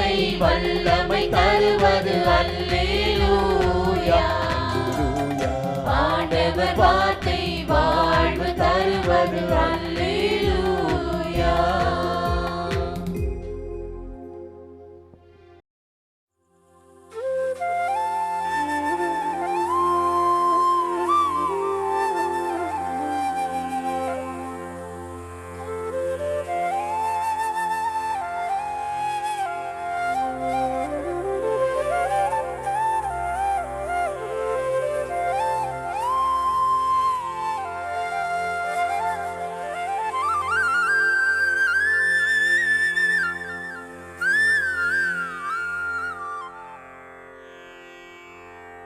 வார்த்தை வல்லமை தருவது அல்லேலூயா. ஆண்டவர் வார்த்தை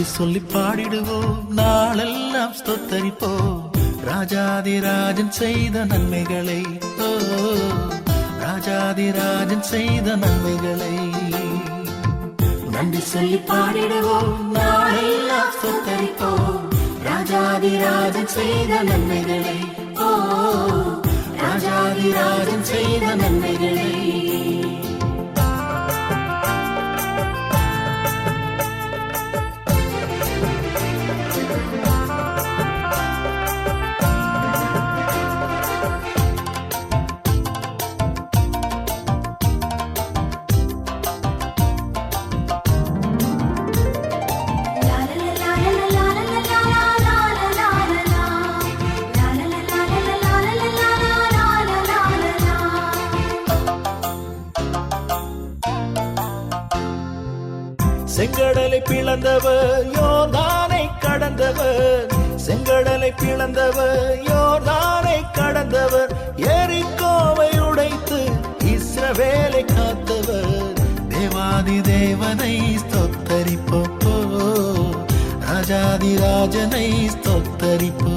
நன்றி சொல்லி பாடிடுவோம். நாளெல்லாம் ஸ்தோத்தரிப்போம். ராஜாதிராஜன் செய்த நன்மைகளை ஓ ராஜாதிராஜன் செய்த நன்மைகளை. நன்றி சொல்லி பாடிடுவோம். நாளெல்லாம் ஸ்தோத்தரிப்போம். ராஜாதிராஜன் செய்த நன்மைகளை ஓ ராஜாதிராஜன் செய்த நன்மைகளை. செங்கடலை பிளந்தவர் யோர்தானை கடந்தவர். செங்கடலை பிளந்தவர் யோர்தானை கடந்தவர். எரிக்கோவை உடைத்து இஸ்ரவேலை காத்தவர். தேவாதி தேவனை ஸ்தோத்தரிப்போ ராஜாதி ராஜனை ஸ்தோத்தரிப்போ.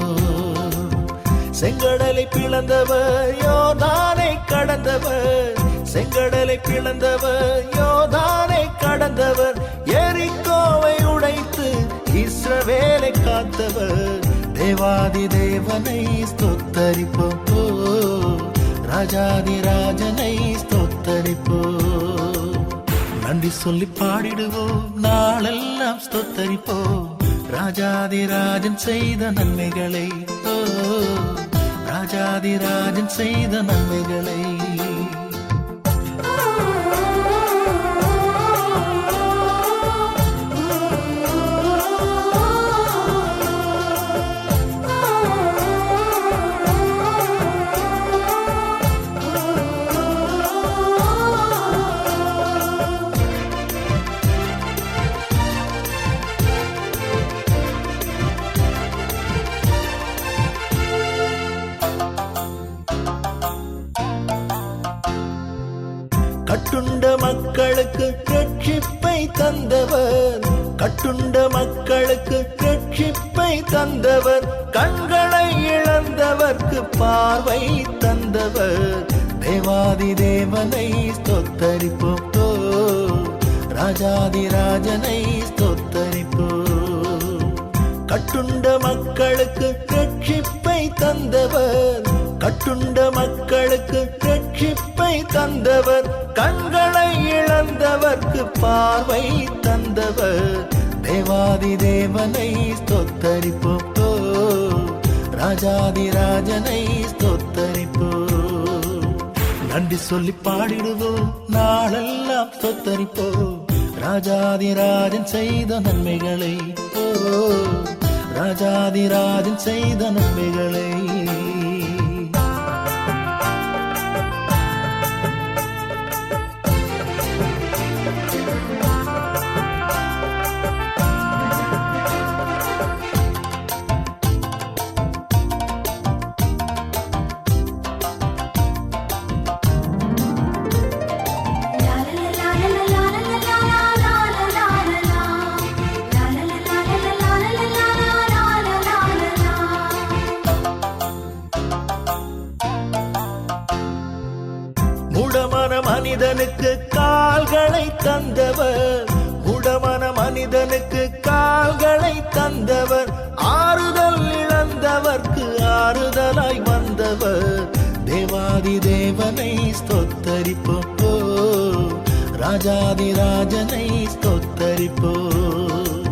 செங்கடலை பிளந்தவர் யோதானை கடந்தவர். செங்கடலை பிளந்தவர் யோதானை கடந்தவர். இஸ்ரவேலை காத்தவர். தேவாதி தேவனை ஸ்தோத்தரிப்போ ராஜாதி ராஜனை ஸ்தோத்தரிப்போ நன்றி சொல்லி பாடிடுவோம். நாளெல்லாம் ஸ்தோத்தரிப்போ ராஜாதி ராஜன் செய்த நன்மைகளை. ராஜாதி ராஜன் செய்த நன்மைகளை. மக்களுக்கு ரட்சிப்பை தந்தவர். கட்டுண்ட மக்களுக்கு ரட்சிப்பை தந்தவர். கண்களை இழந்தவர்க்கு பார்வை தந்தவர். தேவாதி தேவனை ஸ்தோத்தரிப்போம் ராஜாதி ராஜனை ஸ்தோத்தரிப்போம் கட்டுண்ட மக்களுக்கு ரட்சிப்பை தந்தவர். கட்டுண்ட மக்களுக்கு ரட்சிப்பை தந்தவர் கண்களை இழந்தவர்க்கு பார்வை தந்தவர். தேவாதி தேவனை ஸ்தோத்தரிப்போம் ஓ, ராஜாதி ராஜனை ஸ்தோத்தரிப்போம் நன்றி சொல்லி பாடிடுவோம் நாளெல்லாம் ஸ்தோத்தரிப்போம் ராஜாதி ராஜன் செய்த நன்மைகளை ஓ ராஜாதி ராஜன் செய்த நன்மைகளை மனிதனுக்கு கால்களை தந்தவர். குடமன மனிதனுக்கு கால்களை தந்தவர். ஆறுதல் இழந்தவர்க்கு ஆறுதலாய் வந்தவர். தேவாதி தேவனை ஸ்தோத்தரிப்போம். ராஜாதி ராஜனை ஸ்தோத்தரிப்போம்.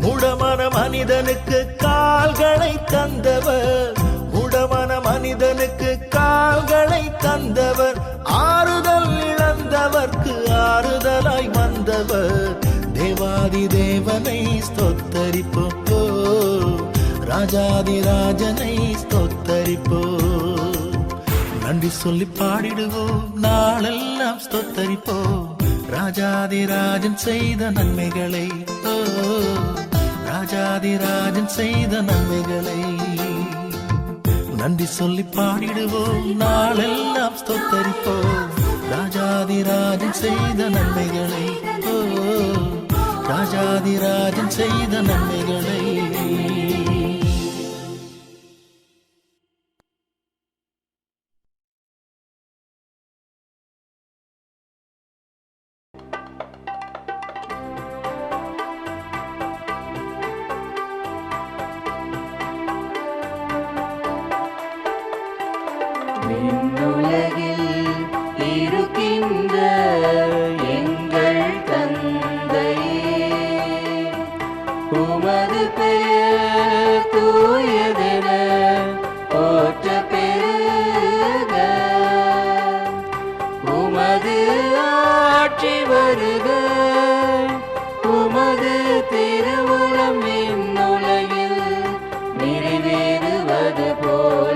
முடமன மனிதனுக்கு கால்களை தந்தவர். முடமன மனிதனுக்கு கால்களை தந்தவர் ஆறுதல் இழந்தவர்க்கு ஆறுதலாய் வந்தவர். தேவாதி தேவனை ஸ்தோத்தரிப்போம். ராஜாதி ராஜனை ஸ்தோத்தரிப்போம். நன்றி சொல்லி பாடிடுவோம் நாளெல்லாம் ஸ்தோத்தரிப்போம். ராஜாதி ராஜன் செய்த நன்மைகளை ஓ ராஜாதி ராஜன் செய்த நன்மைகளை. நன்றி சொல்லி பாடிடுவோம். நாளெல்லாம் ஸ்தோத்தரிப்போம். ராஜாதிராஜன் செய்த நன்மைகளை ஓ ராஜாதிராஜன் செய்த நன்மைகளை. திருவுளம் விண்ணுலகில் நிறைவேறுவது போல்.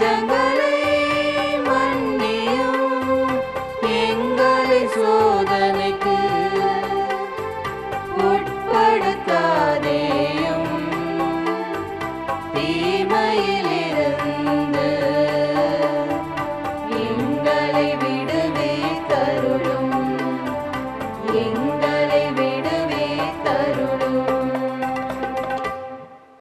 jungle.